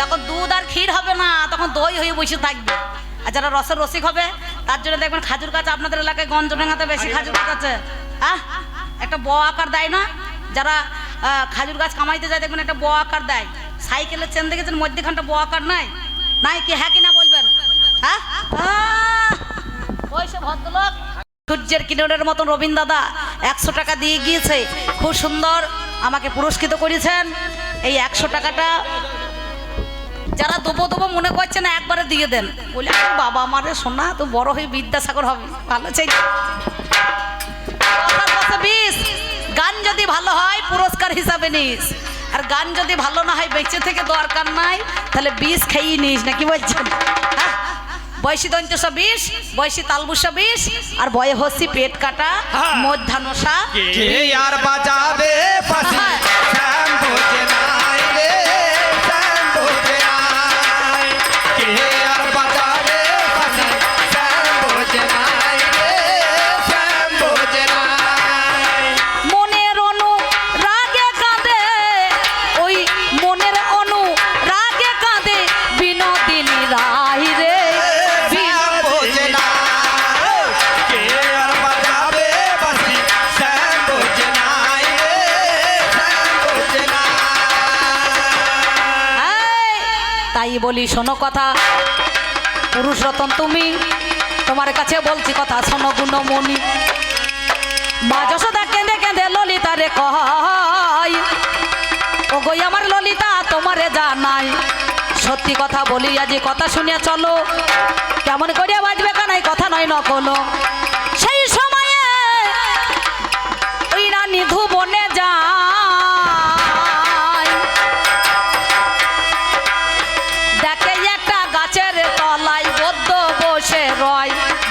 তখন দুধ আর ক্ষীর হবে না তখন দই হয়ে বসে থাকবে। আর যারা রসের রসিক হবে তার জন্য দেখবেন খাজুর গাছ আপনাদের এলাকায় গঞ্জডাঙ্গাতে বেশি খাজুর গাছ আছে। হ্যাঁ একটা ব আকার দেয় না? যারা খাজুর গাছ কামাইতে যায় দেখবেন একটা ব আকার দেয়। সাইকেলের চেন দেখেছেন? মধ্যেখানটা ব আকার নাই? নাই কি? হ্যাঁ কি না বলবেন? হ্যাঁ ওই ভদ্রলোক। সূর্যের কিরণের মতন রবীন্দ্র দাদা একশো টাকা দিয়ে গিয়েছে। খুব সুন্দর। আমাকে পুরস্কৃত করেছেন। এই একশো টাকাটা যারা দেবো দেবো মনে করছে না একবারে দিয়ে দেন। বলে "আরে বাবা আমারে সোনা তো বড় হয়ে বিদ্যাসাগর হবে। ভালো চাই বিষ গান যদি ভালো হয় পুরস্কার হিসাবে নিস। আর গান যদি ভালো না হয় বেঁচে থেকে দরকার নাই তাহলে বিষ খেয়েই নিস না কি বলছেন? হ্যাঁ? বয়সী দন্তস বিষ বয়সী তালবুসা বিষ আর বয়ে হসি পেট কাটা মধ্যাহ্নসা। কে আর বাজাবে তাই বলি, শোনো কথা। পুরুষ রতন, তুমি তোমার কাছে বলছি কথা, শোনো গুণমণি। মা যশোদা কেঁদে কেঁদে ললিতা রে কয় ও গই আমার ললিতা তোমারে জানাই। সত্যি কথা বলি, আজি কথা শুনিয়া চলো। কেমন করিয়া বাজবে কানাই কথা নয়, নকলো। সেই সময়ে ওই রানী ধুবনে যায়।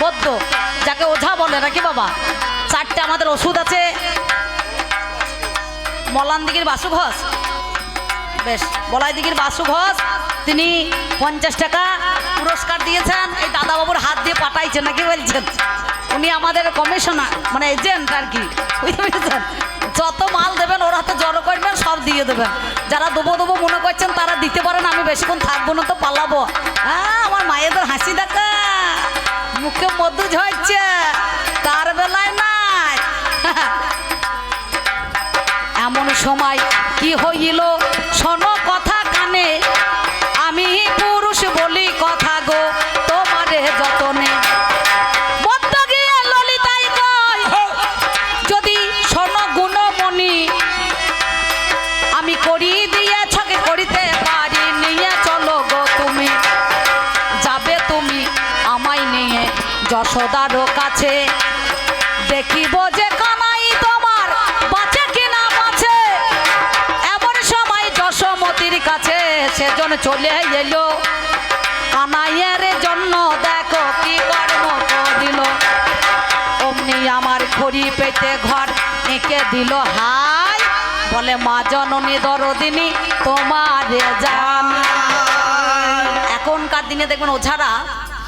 বদ্ধ। যাকে ওঝা বলে, নাকি বাবা? চারটে আমাদের ওষুধ আছে। মলান দিঘির বাসু ঘোষ। বেশ বলাই দিঘির বাসু ঘোষ, তিনি পঞ্চাশ টাকা পুরস্কার দিয়েছেন। এই দাদাবাবুর হাত দিয়ে পাঠাইছেন নাকি বলছেন? উনি আমাদের কমিশনার মানে এজেন্ট আর কি। বুঝতে যত মাল দেবেন, ওর হাতে জড়ো করবেন, সব দিয়ে দেবেন। যারা দেবো দেবো মনে করছেন, তারা দিতে পারেন, আমি বেশিক্ষণ থাকব না, তো পালাবো। হ্যাঁ আমার মায়েদের হাসি দেখা মুখে মধু ঝরছে তার বেলায় নাই। এমন সময় কি হইল? শোনো যশোদারও কাছে। দেখিব যে কানাই তোমার বাঁচে কিনা বাঁচে। এমন সময় যশোমতির কাছে সেজন চলে এলো। কানাইয়ের জন্য দেখো কি কর্ম করিল। অমনি আমার খড়ি পেতে ঘর এঁকে দিল। হাই, বলে, মা জননী দরদিনী, তোমার জান এখনকার দিনে দেখবেন ওঝারা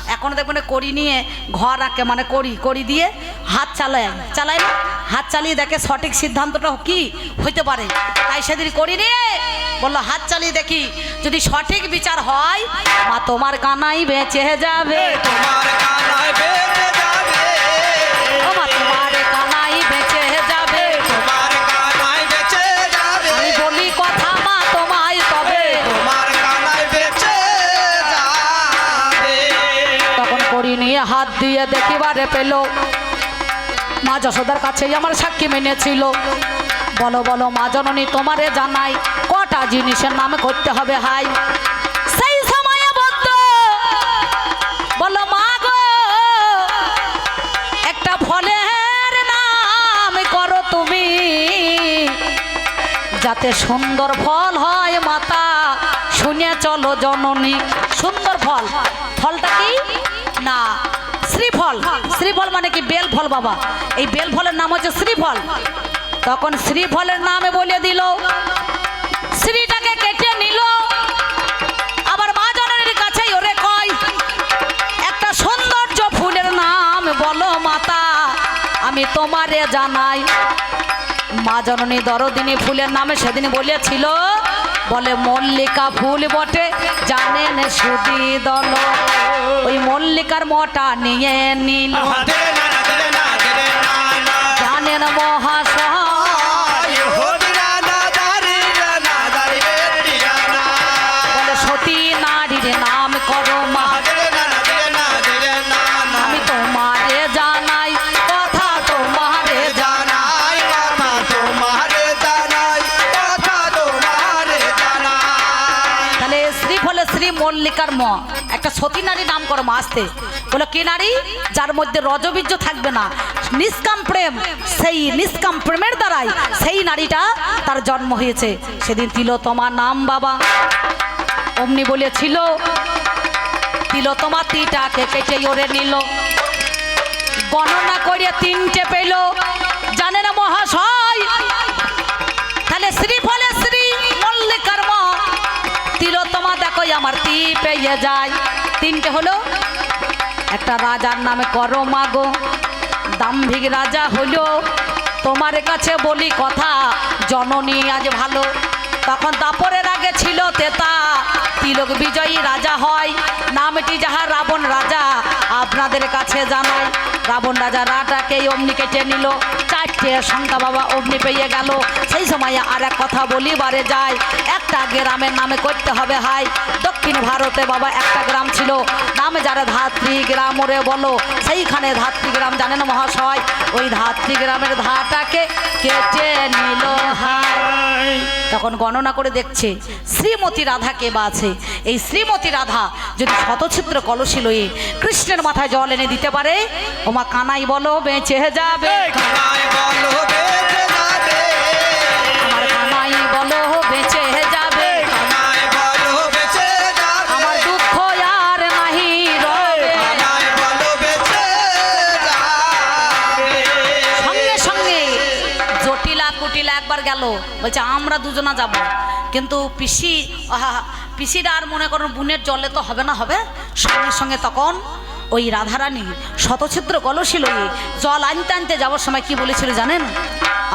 এখন দেখবেন করি নিয়ে ঘর আঁকে মানে করি করি দিয়ে হাত চালায়। চালায় না? হাত চালিয়ে দেখে সঠিক সিদ্ধান্তটা কি? হইতে পারে। তাই সেদিন করি নিয়ে বলল, হাত চালিয়ে দেখি, যদি সঠিক বিচার হয়, মা তোমার কানাই বেঁচে যাবে। তোমার কানায় দিয়ে দেখিবারে পেল। মা যশোদার কাছেই আমার সাক্ষী মেনেছিল। বলো বলো, মা জননী, তোমারে জানাই, কটা জিনিসের নামে করতে হবে হাই। সেই সময়ে বলো, মা গো, একটা ফলের নাম করো তুমি। যাতে সুন্দর ফল হয় মাতা, শুনে চলো জননী, সুন্দর ফল। ফলটা কি? না শ্রীফল। শ্রীফল মানে কি? বেল ফল বাবা। এই বেল ফলের নাম হচ্ছে শ্রীফল। তখন শ্রীফলের নামে বলে দিল, শ্রীটাকে কেটে নিল। আবার মা জননীর কাছেই ওরে কয়, একটা সৌন্দর্য ফুলের নাম বলো মাতা, আমি তোমারে জানাই। মা জননী দরদিনী ফুলের নামে সেদিন বলেছিল বলে মল্লিকা ফুল বটে জানেন সুদি দল। ওই মল্লিকার মটা নিয়ে নিল। জানেন মহাশয় শ্রী ম। একটা সতী নারী নাম করো মা আসতে। বলো, কি নারী? যার মধ্যে রজবীর্য থাকবে না। নিষ্কাম প্রেম, সেই নিষ্কাম প্রেমের দ্বারাই সেই নারীটা তার জন্ম হয়েছে। সেদিন তিলোতমা নাম, বাবা। অমনি বলেছিল তিলোতমা তিটাকে কেটে ওরে নিল। গণনা করে তিনটে পেল। জানে না মহাশয়? আমার তি পেয়ে যায়। তিনটে হলো, একটা রাজার নামে করো মাগো। দাম্ভিক রাজা হলো তোমার কাছে বলি কথা, জননী আজ ভালো। তখন দাপরের আগে ছিল তেতা, তিলক বিজয়ী রাজা হয়। নামটি যাহা রাবণ রাজা আপনাদের কাছে জানাই রাবণ রাজা রাটাকে অমনি কেটে নিল। চারটে সংখ্যা বাবা অমনি পেয়ে গেল। সেই সময় আর এক কথা বলিবারে যায়, একটা গ্রামের নামে করতে হবে হাই দক্ষিণ ভারতে বাবা, একটা গ্রাম ছিল। নামে যারা ধাত্রী গ্রাম ওরে বলো, সেইখানে ধাত্রী গ্রাম, জানেন মহাশয়? ওই ধাত্রী গ্রামের ধাটাকে কেটে নিল তখন গণনা করে দেখছে, শ্রীমতী রাধা কে বা আছে? এই শ্রীমতী রাধা যদি শতছিদ্র কলসি লয়ে কৃষ্ণের মাথায় জল এনে দিতে পারে, ওমা কানাই বলো, বেঁচে যাবে। কানাই বলো গেল। বলছে, আমরা দুজনা যাব। কিন্তু পিসি পিসিরা আর মনে করুন বুনের জলে তো হবে না, হবে? সঙ্গে সঙ্গে তখন ওই রাধারানী শতছিদ্র কলসি লয়ে জল আনতে আনতে যাওয়ার সময় কি বলেছিল জানেন?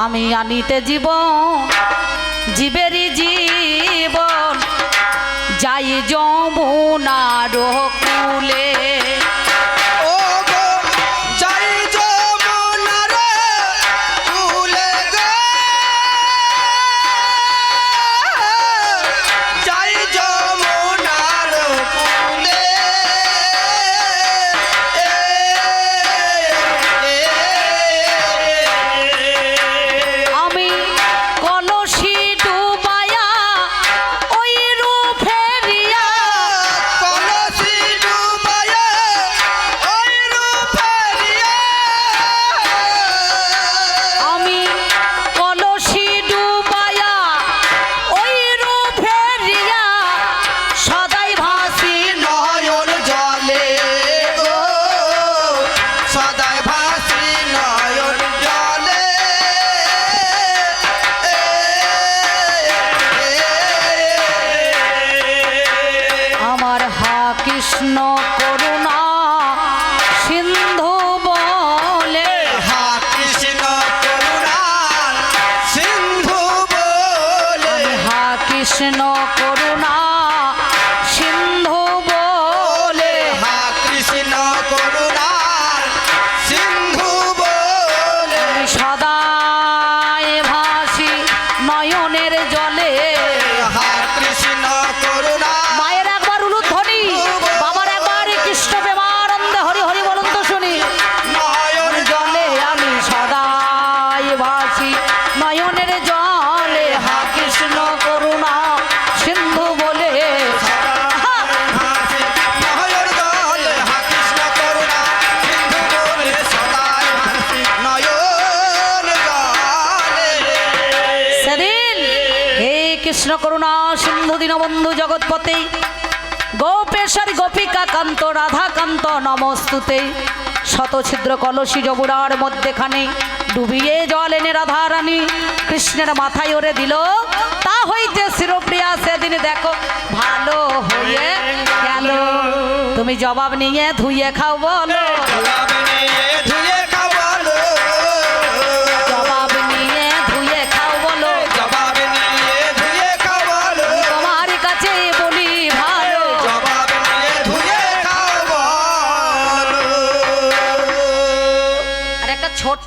আমি আনিতে জীবন, জীবেরই জীবন, যাই যমুনার কুলে 刷单 দীনবন্ধু জগৎপতে। গোপেশ্বরী গোপিকা কান্ত, রাধাকান্ত নমস্তুতে। শত ছিদ্র কলসি যবুরার মধ্যেখানে ডুবিয়ে জল এনে রাধারানী, কৃষ্ণের মাথায় ওরে দিল, তা হইতে শিরপ্রিয়া সেদিন দেখো, ভালো হয়ে গেল। তুমি জবাব নিয়ে ধুয়ে খাও বলো।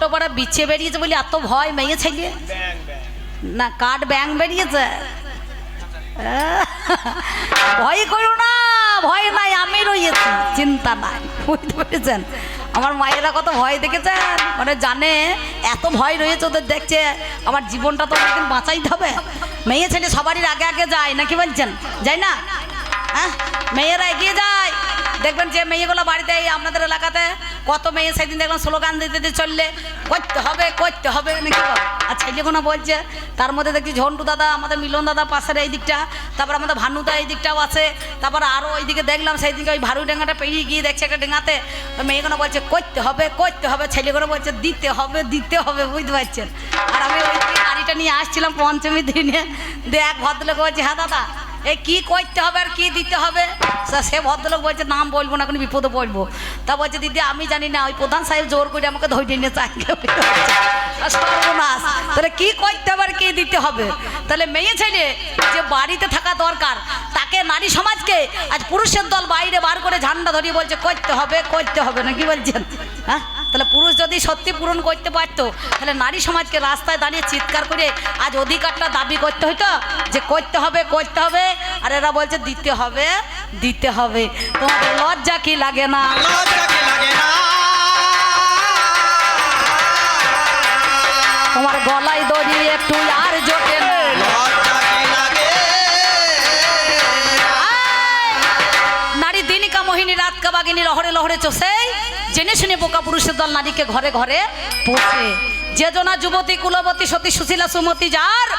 ছোট্ট পাড়া বিছে বেরিয়েছে বলি এত ভয় মেয়ে ছেলে? না, কাঠ ব্যাং বেরিয়েছে। ভয় করো না, ভয় নাই, আমি রয়েছি, চিন্তা নাই, বুঝতে পেরেছেন? আমার মায়েরা কত ভয় দেখেছেন? মানে জানে, এত ভয় রয়েছে ওদের দেখছে, আমার জীবনটা তো অনেকদিন বাঁচাইতে হবে। মেয়ে ছেলে সবারই আগে আগে যায়, নাকি বলছেন? যাই না? হ্যাঁ? মেয়েরা এগিয়ে যায়। দেখবেন যে মেয়েগুলো বাড়িতে আপনাদের এলাকাতে, কত মেয়ে সেদিন দেখলাম স্লোগান দিতে দিতে চললে, করতে হবে করতে হবে নাকি? আর ছেলেগুলো বলছে তার মধ্যে দেখছি ঝন্টু দাদা, আমাদের মিলন দাদা পাশের এই দিকটা, তারপর আমাদের ভানুদা এই দিকটাও আছে, তারপর আরও ওই দিকে দেখলাম সেই দিকে ওই ভারু ডেঙ্গাটা পেরিয়ে গিয়ে দেখছে একটা ডেঙ্গাতে মেয়েগুলো বলছে, করতে হবে করতে হবে ছেলেগুলো বলছে, দিতে হবে দিতে হবে বুঝতে পারছেন আর আমি ওই গাড়িটা নিয়ে আসছিলাম পঞ্চমীর দিনে, দিয়ে এক ভদ্রলোক বলছে হ্যাঁ দাদা এই কি করতে হবে আর কি দিতে হবে? সে ভদ্রলোক বলছে, নাম বলব না, কোনো বিপদে বলব তা বলছে, দিদি, আমি জানি না, ওই প্রধান সাহেব জোর করে আমাকে ধৈর্য নিয়ে চাই সর্বনাশ। তাহলে কি করতে হবে আর কি দিতে হবে? তাহলে মেয়ে ছেলে যে বাড়িতে থাকা দরকার, তাকে নারী সমাজকে আজ পুরুষের দল বাইরে বার করে ঝান্ডা ধরিয়ে বলছে, করতে হবে করতে হবে। না কি বলছেন? হ্যাঁ? তাহলে পুরুষ যদি সত্যি পূরণ করতে পারতো তাহলে নারী সমাজকে রাস্তায় দাঁড়িয়ে চিৎকার করে আজ অধিকারটা দাবি করতে হইতো যে করতে হবে করতে হবে। আর এরা বলছে দিতে হবে দিতে হবে। তোমাদের লজ্জা কি লাগে না? লজ্জা কি লাগে না? তোমার গলায় দড়ি একটু আর জোটে নারী দিনিকা মোহিনী রাত কাবাগিনী লহরে লহরে চষেই জেনে শুনে বোকা পুরুষের দল নারীকে ঘরে ঘরে পৌঁছে যে জনা যুবতী কুলবতী সতী সুশীলা সুমতি যার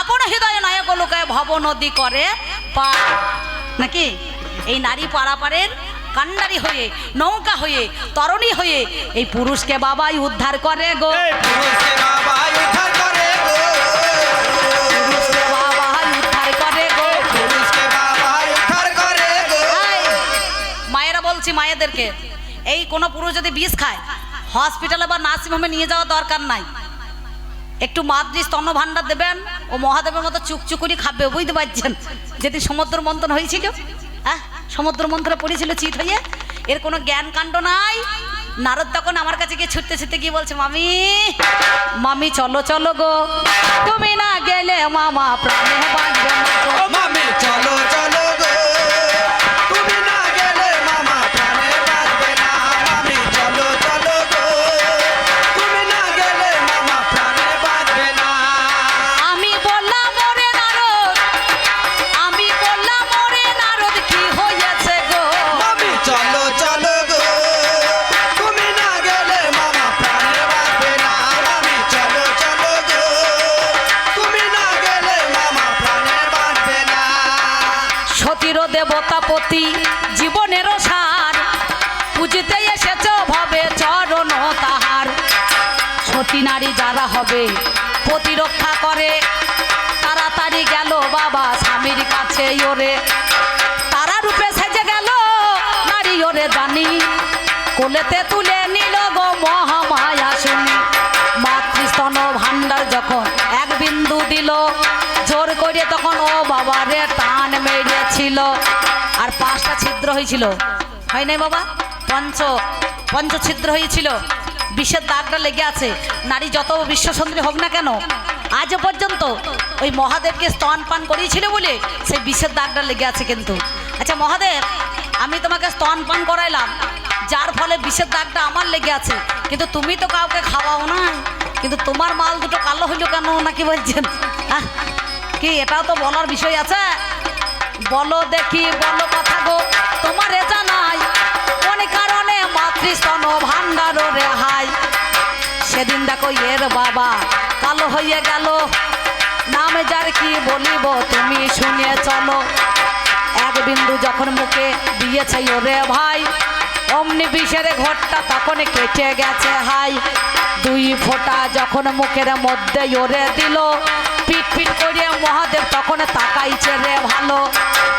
আপন হৃদয় নায়ক লোকায় ভব নদী করে পার। নাকি? এই নারী পারাপারের কান্ডারি হয়ে নৌকা হয়ে তরণী হয়ে এই পুরুষকে বাবাই উদ্ধার করে গো। পুরুষকে উদ্ধার করে বাবাই উদ্ধার মায়েরা বলছি মায়েদেরকে এই কোনো পুরুষ যদি বিষ খায় হসপিটালে বা নার্সিংহোমে নিয়ে যাওয়া দরকার নাই। একটু মাতৃ স্তন ভাণ্ডার দেবেন, ও মহাদেবের মতো চুকচুকুরি খাবে, বুঝতে পারছেন? যেদিন সমুদ্র মন্থন হয়েছিল হ্যাঁ সমুদ্র মন্থনে পড়েছিল চিত হয়ে, এর কোনো জ্ঞান কাণ্ড নাই। নারদ তখন আমার কাছে গিয়ে ছুটতে ছুটতে গিয়ে বলছে, মামি মামি, চলো চলো গো। তুমি না গেলে মামা প্রাণে বাঁচবে মামি চলো দেবতাপতি জীবনেরও সার। পুজিতে এসেছ ভবে চরণ তাহার। সতী নারী যারা হবে, প্রতিরক্ষা করে। তাড়াতাড়ি গেল বাবা স্বামীর কাছে ওরে। তারা রূপে সেজে গেল নারী ওরে জানি। কোলেতে তুলে নিল গো মহামায়া শুনি। মাতৃস্তন ভাণ্ডার যখন এক বিন্দু দিল জোর করে তখন ও বাবারে টান মেরেছিল। আর পাঁচটা ছিদ্র হয়েছিল। হয় নাই বাবা? পঞ্চ পঞ্চ ছিদ্র হয়েছিল। বিষের দাগটা লেগে আছে। নারী যত বিশ্বসুন্দরী হোক না কেন, আজ পর্যন্ত ওই মহাদেবকে স্তন পান করিয়েছিল বলে সেই বিষের দাগটা লেগে আছে কিন্তু। আচ্ছা মহাদেব, আমি তোমাকে স্তন পান করাইলাম। যার ফলে বিষের দাগটা আমার লেগে আছে। কিন্তু তুমি তো কাউকে খাওয়াও না। কিন্তু তোমার মাল দুটো কালো হইল কেন, নাকি বলছেন? কি, এটাও তো বলার বিষয় আছে? বলো দেখি, বলো কথা গো, তোমারে জানাই, কোন কারণে মাতৃস্তন ভান্ডার রেহাই? সেদিন দেখো এর বাবা কালো হয়ে গেল। নামে যার কি বলিব তুমি শুনে চলো। এক বিন্দু যখন মুখে দিয়েছে ওরে ভাই, অমনি বিষের ঘরটা তখন কেটে গেছে হাই। দুই ফোঁটা যখন মুখের মধ্যে ওরে দিল পিট পিট করে মহাদেব তখন তাকাইছে রে ভালো।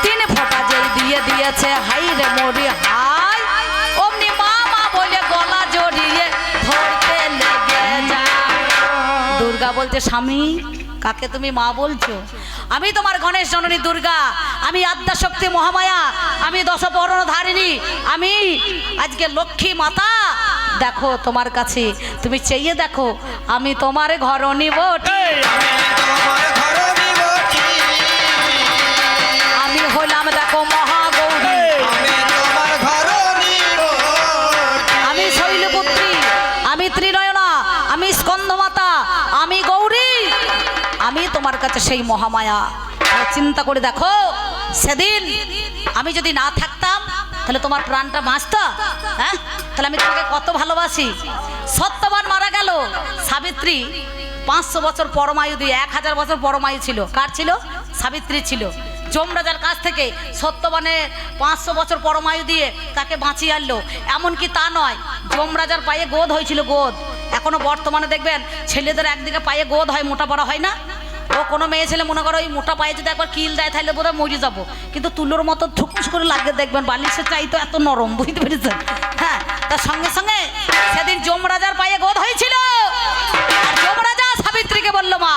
তিন ফোঁটা যেই দিয়ে দিয়েছে, হাই রে মরি, হাই। অমনি মা মা বলে গলা জড়িয়ে ধরতে লেগে যায়। দুর্গা বলছে, স্বামী, কাকে তুমি মা বলছো? আমি তোমার গণেশ জননী দুর্গা। আমি আদ্যাশক্তি মহামায়া। আমি দশ বরণ ধারিণী আমি আজকে লক্ষ্মী মাতা। দেখো তোমার কাছে তুমি চেয়ে দেখো আমি তোমার ঘর নিব আমি হইলাম দেখো মহাগৌরী। আমি শৈলপুত্রী আমি ত্রিনয়না আমি স্কন্দমাতা আমি গৌরী। আমি তোমার কাছে সেই মহামায়া। চিন্তা করে দেখো সেদিন আমি যদি না থাকতাম তাহলে তোমার প্রাণটা বাঁচত? হ্যাঁ? তাহলে আমি তোমাকে কত ভালোবাসি? সত্যবান মারা গেল। সাবিত্রী, পাঁচশো বছর পরমায়ু দিয়ে, এক হাজার বছর পরমায়ু ছিল। কার ছিল? সাবিত্রী ছিল। যমরাজার কাছ থেকে সত্যবানের পাঁচশো বছর পরমায়ু দিয়ে তাকে বাঁচিয়ে আনলো। এমনকি তা নয়, যমরাজার পায়ে গোদ হয়েছিল, গোদ। এখনও বর্তমানে দেখবেন, ছেলেদের একদিকে পায়ে গোদ হয়, মোটা পড়া হয় না? ও কোনো মেয়ে ছেলে মনে করো ওই মোটা পায়ে যদি একবার কিল দেয় তাহলে বোধহয় মরে যাব। কিন্তু তুলোর মতো ঠুকুস করে লাগে দেখবেন, বালিশের চাই তো এত নরম, বুঝতে পেরেছেন? হ্যাঁ তার সঙ্গে সঙ্গে সেদিন যমরাজার পায়ে গোদ হয়েছিল। আর যমরাজা সাবিত্রীকে বলল, মা,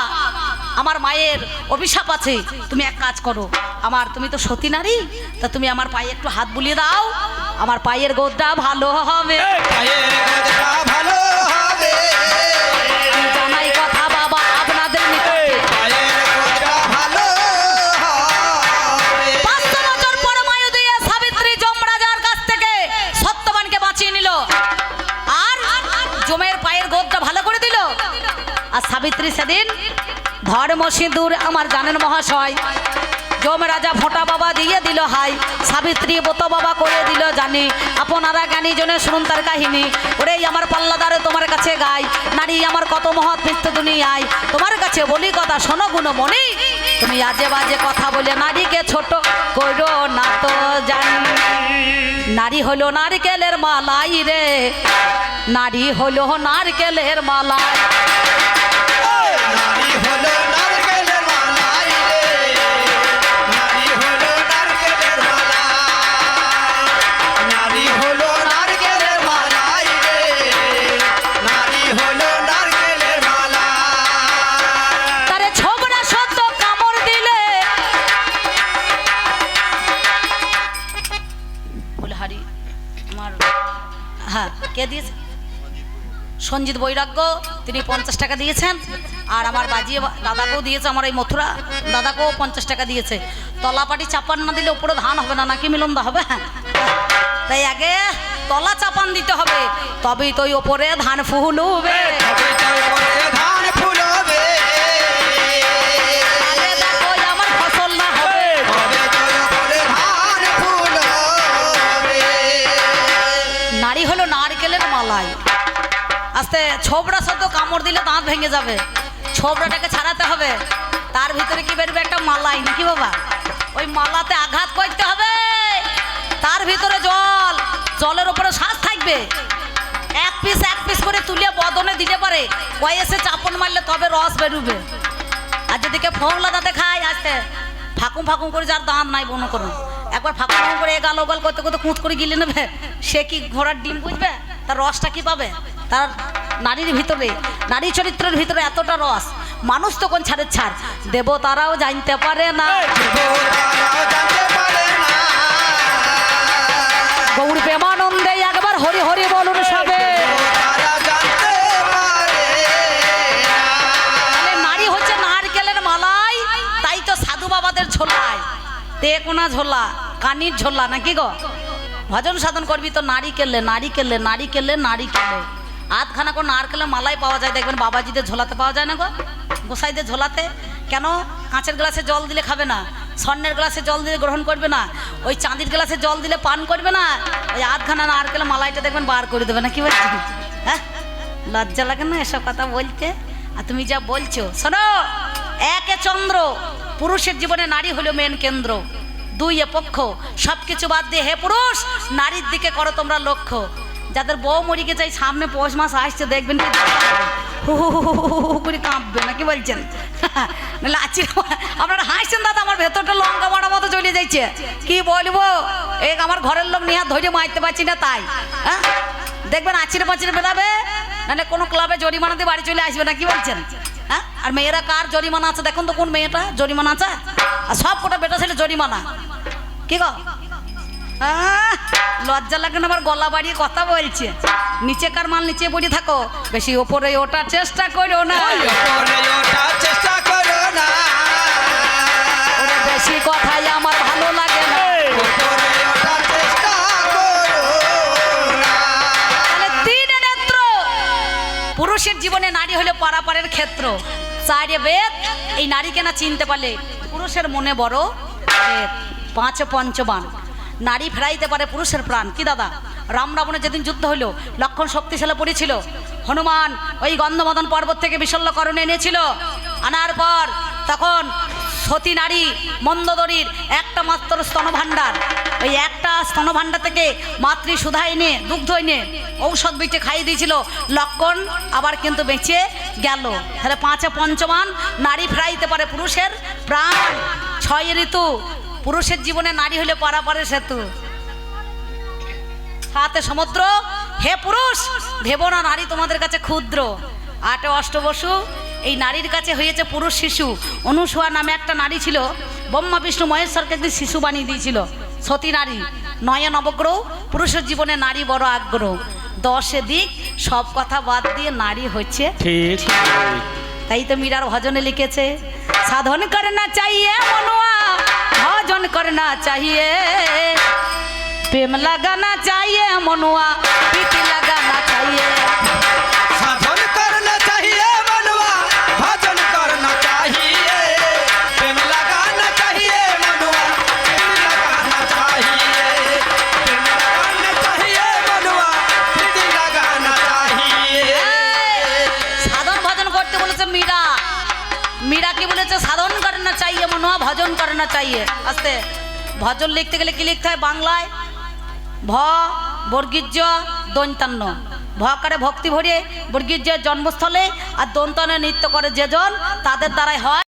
আমার মায়ের অভিশাপ আছে, তুমি এক কাজ করো। আমার, তুমি তো সতী নারী, তা তুমি আমার পায়ে একটু হাত বুলিয়ে দাও। আমার পায়ের গোদটা ভালো হবে। ভালো হবে। আর সাবিত্রী সেদিন ধর্ম সিঁদুর আমার জানেন মহাশয়। যম রাজা ফোঁটা বাবা দিয়ে দিল হাই, সাবিত্রী বোত বাবা করে দিল জানি। আপনারা জ্ঞানী জনে শুনুন তার কাহিনী। ওরে আমার পাল্লাদারে তোমার কাছে গাই, নারী আমার কত মহৎ মৃত্যু দুনিয়ায়। তোমার কাছে বলি কথা, শোনো গুণমণি। তুমি আজে বাজে কথা বলে নারীকে ছোট করো না তো জানি। নারী হলো নারকেলের মালাই রে, নারী হলো নারকেলের মালাই। সঞ্জিত বৈরাগ্য, তিনি পঞ্চাশ টাকা দিয়েছেন। আর আমার বাজিয়ে দাদাকেও দিয়েছে আমার এই মথুরা। দাদাকেও পঞ্চাশ টাকা দিয়েছে। তলাপাটি চাপান না দিলে উপরে ধান হবে না, নাকি মিলন্দা হবে? তাই আগে তলা চাপান দিতে হবে। তবেই তো ওপরে ধান ফুলবে। নারী হলো নারকেলের মালাই। আস্তে, ছোবড়া শব্দ কামড় দিলে দাঁত ভেঙে যাবে। ছোবড়াটাকে ছাড়াতে হবে। তার ভিতরে কি বেরবে? একটা মালাই। নাকি বাবা? ওই মালাতে আঘাত করতে হবে। তার ভিতরে জল। জলের উপরে শ্বাস থাকবে। এক পিস এক পিস করে তুলে বদনে দিতে পারে বয়সে চাপন মারলে তবে রস বেরোবে। আর যেদিকে ফোংলা দাঁতে খায়, আসতে। ফাঁকুম ফাঁকুম করে যার দাঁত নাই, বনো করুন একবার ফাঁকুম ফাঁকুম করে এগাল ওগাল করতে করতে কুঁত করে গিলে নেবে। সে কি ঘোড়ার ডিম বুঝবে? তার রসটা কি পাবে? তার নারীর ভিতরে নারী চরিত্রের ভিতরে এতটা রস। মানুষ তখন ছাড়ে ছাড়। দেবতারাও জানতে পারে না। জানতে পারে না। গৌর প্রেমানন্দে একবার হরি হরি বলুন সবে। নারী হচ্ছে নারকেলের মালাই তাই তো সাধু বাবাদের ঝোলায় তে কোনা ঝোলা কানির ঝোলা নাকি গো? ভজন সাধন করবি তো নারী কেলে নারী কেলে নারী কেলে নারী কেলে। আধখানা করে নারকেলের মালাই পাওয়া যায়, দেখবেন বাবাজিদের ঝোলাতে পাওয়া যায় না গো? গোসাইদের ঝোলাতে? কেন? কাঁচের গ্লাসে জল দিলে খাবে না, স্বর্ণের গ্লাসে জল দিলে গ্রহণ করবে না, ওই চাঁদির গ্লাসে জল দিলে পান করবে না ওই আধখানা নারকেলের মালাইটা দেখবেন বার করে দেবে না, কি বলছি? হ্যাঁ? লজ্জা লাগে না এসব কথা বলতে? আর তুমি যা বলছো, শোনো, একে চন্দ্র, পুরুষের জীবনে নারী হলো মেন কেন্দ্র, দুই এ পক্ষ সব কিছু বাদ দিয়ে হে পুরুষ, নারীর দিকে করো তোমরা লক্ষ্য। যাদের বউ মরিকে চাই সামনে পৌষ মাস আসছে, দেখবেন কি? হু হু হু করে কাঁপবে না কি বলছেন আপনারা হাসছেন দাদা, আমার ভেতরটা লঙ্কা মারা মতো চলে যাচ্ছে কি বলব? এক আমার ঘরের লোক নিয়ে ধৈর্য মারতে পারছি না তাই হ্যাঁ? দেখবেন আচিরে পাচিরে বেরাবে নাহলে কোনো ক্লাবে জরিমানা দিয়ে বাড়ি চলে আসবে না কি বলছেন? হ্যাঁ? আর মেয়েরা কার জরিমানা আছে? দেখুন তো কোন মেয়েটা জরিমানা আছে। আর সব কটা বেটা ছেলে জরিমানা। কি গো? লজ্জা লাগে না আমার গলা বাড়িয়ে কথা বলছে। নিচেকার মাল নিচে পড়ে থাকো। বেশি ওপরে ওঠার চেষ্টা করো না। চেষ্টা করো না। বেশি কথাই আমার ভালো লাগে না। পুরুষের জীবনে নারী হলো পারাপারের ক্ষেত্র। চারে বেদ এই নারীকে না চিনতে পারলে পুরুষের মনে বড় পাঁচ পঞ্চবান। নারী ফেরাইতে পারে পুরুষের প্রাণ। কি দাদা? রাম রাবণে যেদিন যুদ্ধ হইল, লক্ষণ শক্তিশালী পড়েছিল হনুমান ওই গন্ধমদন পর্বত থেকে বিশল্যকরণে এনেছিল। আনার পর তখন সতী নারী মন্দদরীর একটা মাত্র স্তনভাণ্ডার। ওই একটা স্তনভাণ্ডার থেকে মাতৃ সুধা এনে, দুগ্ধ এনে ঔষধ বিটে খাইয়ে দিয়েছিল। লক্ষণ আবার কিন্তু বেঁচে গেল। তাহলে পাঁচে পঞ্চমান নারী ফেরাইতে পারে পুরুষের প্রাণ। ছয় ঋতু পুরুষের জীবনে নারী হলে পারাপারে সেতু। সাথে সমুদ্র হে পুরুষ ভেবো না নারী তোমাদের কাছে ক্ষুদ্র। আটে অষ্টবসু এই নারীর কাছে হয়েছে পুরুষ শিশু। অনুসুয়া নামে একটা নারী ছিল ব্রহ্মা বিষ্ণু মহেশ্বরকে একদিন শিশু বানিয়ে দিয়েছিল। সতী নারী নয় নবগ্রহ পুরুষের জীবনে নারী বড় আগ্রহ। দশে দিক সব কথা বাদ দিয়ে নারী হচ্ছে ঠিক। তাই তো মীরার ভজনে লিখেছে, সাধন করনা চাইয়ে মনুয়া, ভজন করনা চাইয়ে। প্রেম লাগানা চাইয়ে মনুয়া, প্রীতি লাগানা চাইয়ে। ভজন করনা চাইয়ে আস্তে। ভজন লিখতে গেলে কি লিখতে হয়? বাংলায়? ভ, বর্গীর্য, দৈন্তান্ন। ভকারে ভক্তি ভরিয়ে বর্গীর্যের জন্মস্থলে আর দন্তানে নৃত্য করে যেজন তাদের দ্বারাই হয়।